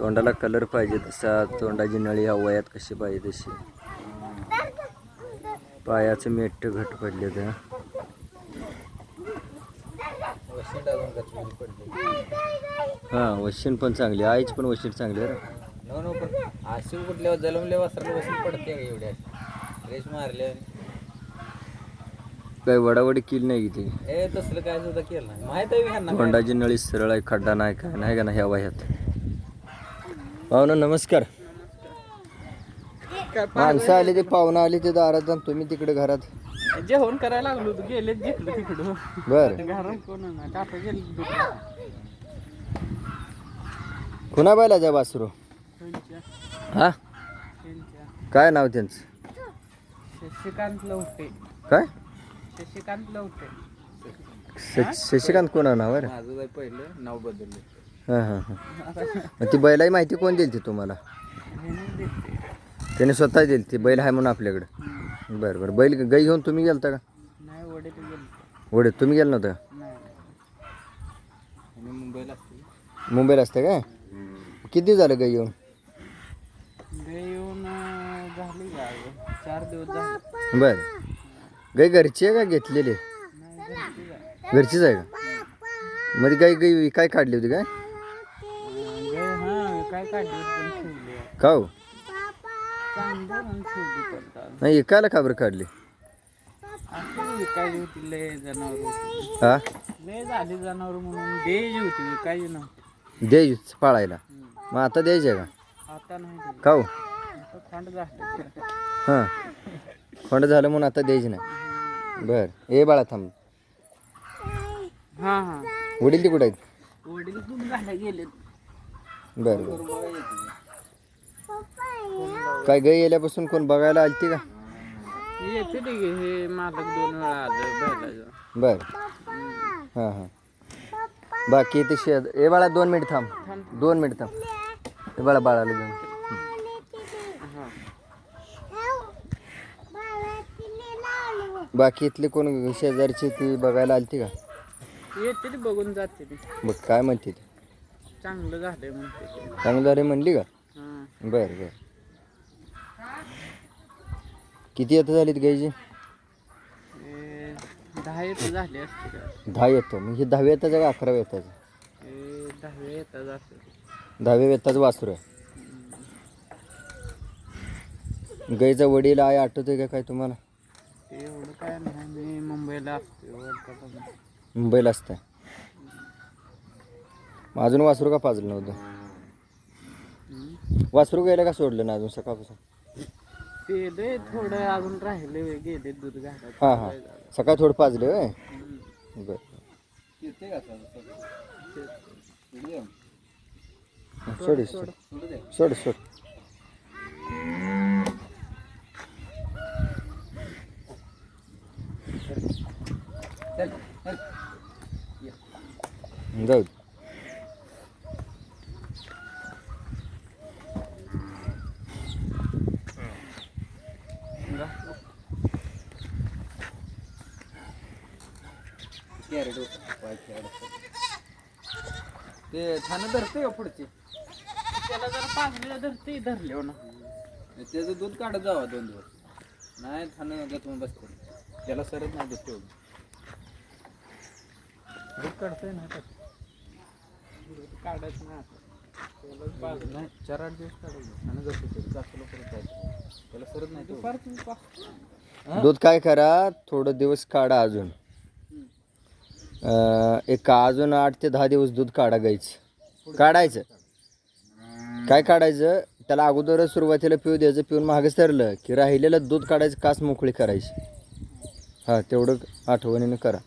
तोंडाला कलर पाहिजे तसा तोंडाची नळी वयात कशी पाहिजे तशी. पायाचं मेट घट पडले तर हां. वशीन पण चांगली आईच पण वशीन चांगली आशिव कुठल्या जलमले वस्त्राला वशींड पडते का एवढ्या? मारले काय वडावडी किल नाही किती ए तसलं काय सुद्धा केलं नाही. माहीत आहे? तोंडाची नळी सरळ आहे खड्डा नाही काय नाही का ना ह्या वयात पाहुणा नमस्कार. माणसं आली ते पाहुणं आली ते दारात आणि तुम्ही तिकडे घरात. जेवण करायला लागलो तू गेले जिकडं तिकडं. बर. घरात कोण नाही गेले बायला जा वासरू. हा? काय नाव त्यांचं? शशिकांत लवटे. काय? शशिकांत लवटे. श- शशिकांत कोणा नाव आहे रे? माझं पहिलं नाव बदललं. हां हां हां. ती बैलाही माहिती कोण दिली ती तुम्हाला? त्याने स्वतः दिली ती बैल आहे म्हणून आपल्याकडे. बरं बरं. बैल गाई घेऊन तुम्ही गेलता का? ओढे तुम्ही गेला नव्हता? मुंबईला असते. मुंबईला असतं काय किती दिवस झालं गाई येऊन बरं. गाई घरची आहे का घेतलेली. घरचीच आहे. का? मध्ये गाई गाई काय काढली होती काय? काढली. का हो. नाही एकाला का बरं काढली? असं विकायची होती लय जनावर हा? लय झाली जनावर म्हणून द्यायची होती विकायची नव्हती. द्यायची पाळायला. मग आता द्यायची आहे का? आता नाही दिली. का हो आता थंड झाली. हां. खोंड झालं म्हणून आता द्यायची नाही. बर ए बाळा थांब. हा हा. वडील ती कुठं आहेत? वडील गेले बरं. बरं काय गाई येल्यापासून कोण बघायला आलती का? येते ते गे हे मालक दोन वेळा आलं बैलाचं बर. हां हां. बाकी ते शेत ए बाळा दोन मिनिट थांब. दोन मिनिट थांब. ए बाळा बाळाला घेऊन. हा बाकी इथले कोण शेजारची ती बघायला आलती का? येते ते बघून जाते ते. बघ काय म्हणते ती? चांगलं झालंय म्हणते चांगलं झाले म्हणली का? हा. बर बर. किती येतं झालीत गायची हे दहा येतं झाले असते का? दहा येतं. मग हे दहाव्या येताचं का अकराव्या येताचं? हे दहावे येतात असं दहाव्या येताचं वासरू आहे. गाईचा वडील आहे आठवतोय का काय तुम्हाला? ते एवढं काय नाही. मी मुंबईला असते मुंबईला असताय. मग अजून वासरू का पाजलं नव्हतं? वासरू गेलं का सोडलं ना अजून सकाळपासून? थोडं अजून राहिले गेले दूध हां हां. सकाळ थोडं पाजले होय? बरं? सोडू. सोड. सोड सोडू. जाऊ कॅरेट ते ठाणं धरते का पुढचे? त्याला जरा पाजलेलं धरते धरले हो ना. त्याचं दूध काढत जावा दोन दिवस. नाही ठाणं गचवून बसते. त्याला सरत नाही दूध ठेवलं दूध काढतोय ना. दूध काढायचं नाही. नाही चार आठ दिवस काढायचं ठाणं जसं ते. जास्त लवकर त्याला सरत नाही दूध काय करा थोडं दिवस काढा अजून. अं, एक अजून आठ ते दहा दिवस दूध काढा गायचं काढायचं. काय काढायचं? त्याला अगोदर सुरुवातीला पिऊ द्यायचं पिऊन मागच ठरलं की राहिलेलं दूध काढायचं कास मोकळी करायची. हां तेवढं आठवणीनं करा.